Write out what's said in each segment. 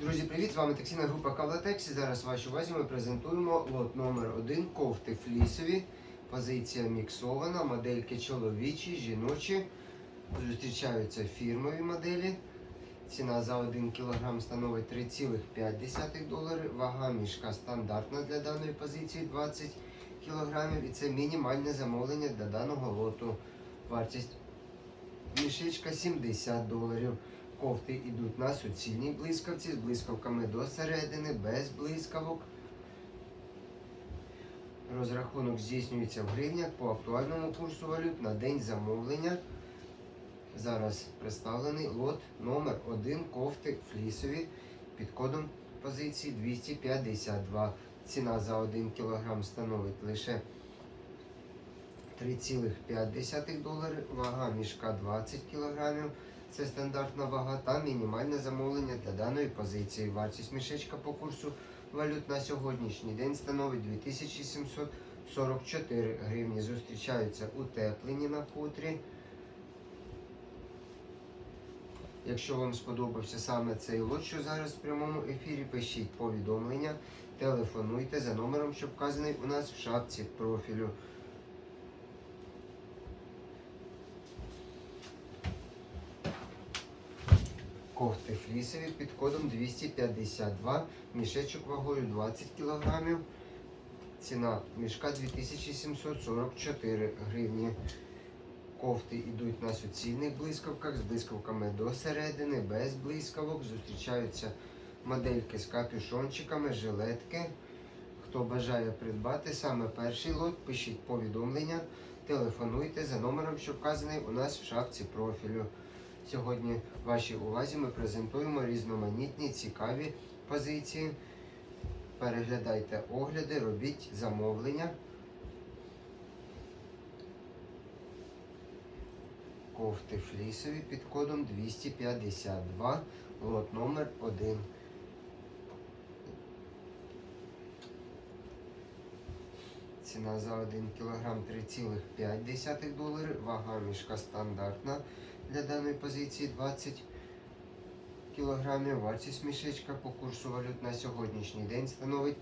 Друзі, привіт! З вами таксійна група Кавлатекс. І Зараз вашій увазі ми презентуємо лот номер 1 кофти флісові. Позиція міксована, модельки чоловічі, жіночі. Зустрічаються фірмові моделі. Ціна за 1 кг становить 3,5 долари. Вага мішка стандартна для даної позиції 20 кг. І це мінімальне замовлення для даного лоту. Вартість мішечка 70 доларів. Кофти йдуть на суцільній блискавці з блискавками до середини, без блискавок. Розрахунок здійснюється в гривнях по актуальному курсу валют на день замовлення. Зараз представлений лот номер 1 кофти флісові під кодом позиції 252. Ціна за 1 кг становить лише 3,5 долари, вага мішка 20 кг. Це стандартна вага та мінімальне замовлення для даної позиції. Вартість мішечка по курсу валют на сьогоднішній день становить 2744 гривні. Зустрічаються утеплені на хутрі. Якщо вам сподобався саме цей лот, що зараз в прямому ефірі, пишіть повідомлення, телефонуйте за номером, що вказаний у нас в шапці профілю. Кофти флісові під кодом 252, мішечок вагою 20 кг. Ціна мішка 2744 гривні. Кофти йдуть на суцільних блискавках з блискавками до середини, без блискавок. Зустрічаються модельки з капюшончиками, жилетки. Хто бажає придбати саме перший лот, пишіть повідомлення, телефонуйте за номером, що вказаний у нас в шапці профілю. Сьогодні вашій увазі ми презентуємо різноманітні цікаві позиції. Переглядайте огляди, робіть замовлення. Кофти флісові під кодом 252, лот номер 1. Ціна за 1 кг 3,5 долари. Вага мішка стандартна для даної позиції 20 кг. Вартість мішечка по курсу валют на сьогоднішній день становить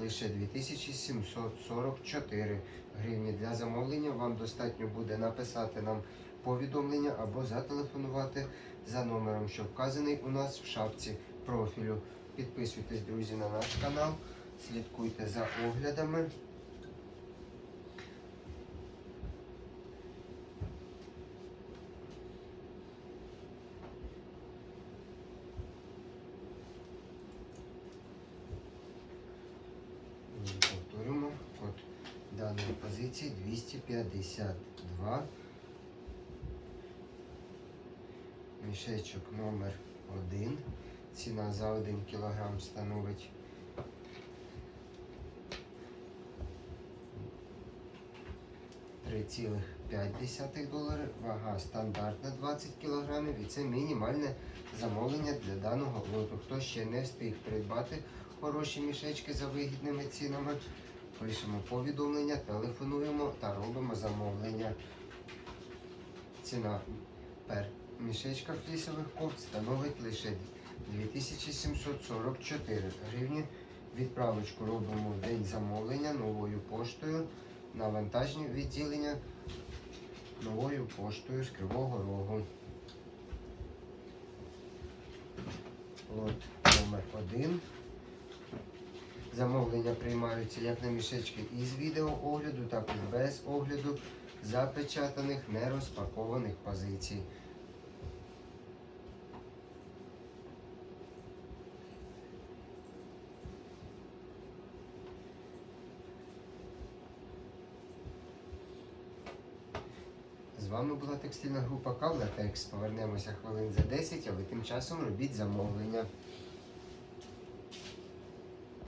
лише 2744 гривні. Для замовлення вам достатньо буде написати нам повідомлення або зателефонувати за номером, що вказаний у нас в шапці профілю. Підписуйтесь, друзі, на наш канал, слідкуйте за оглядами. Даної позиції 252. Мішечок номер 1. Ціна за 1 кг становить 3,5 долари. Вага стандартна 20 кг. І це мінімальне замовлення для даного лоту. Хто ще не встиг придбати хороші мішечки за вигідними цінами, пишемо повідомлення, телефонуємо та робимо замовлення. Ціна пер мішечка флісових кофт становить лише 2744 гривні. Відправочку робимо в день замовлення новою поштою на вантажні відділення новою поштою з Кривого Рогу. Лот номер 1. Замовлення приймаються як на мішечки із відеоогляду, так і без огляду запечатаних, нерозпакованих позицій. З вами була текстильна група Кавлатекс. Повернемося хвилин за 10, а ви тим часом робіть замовлення.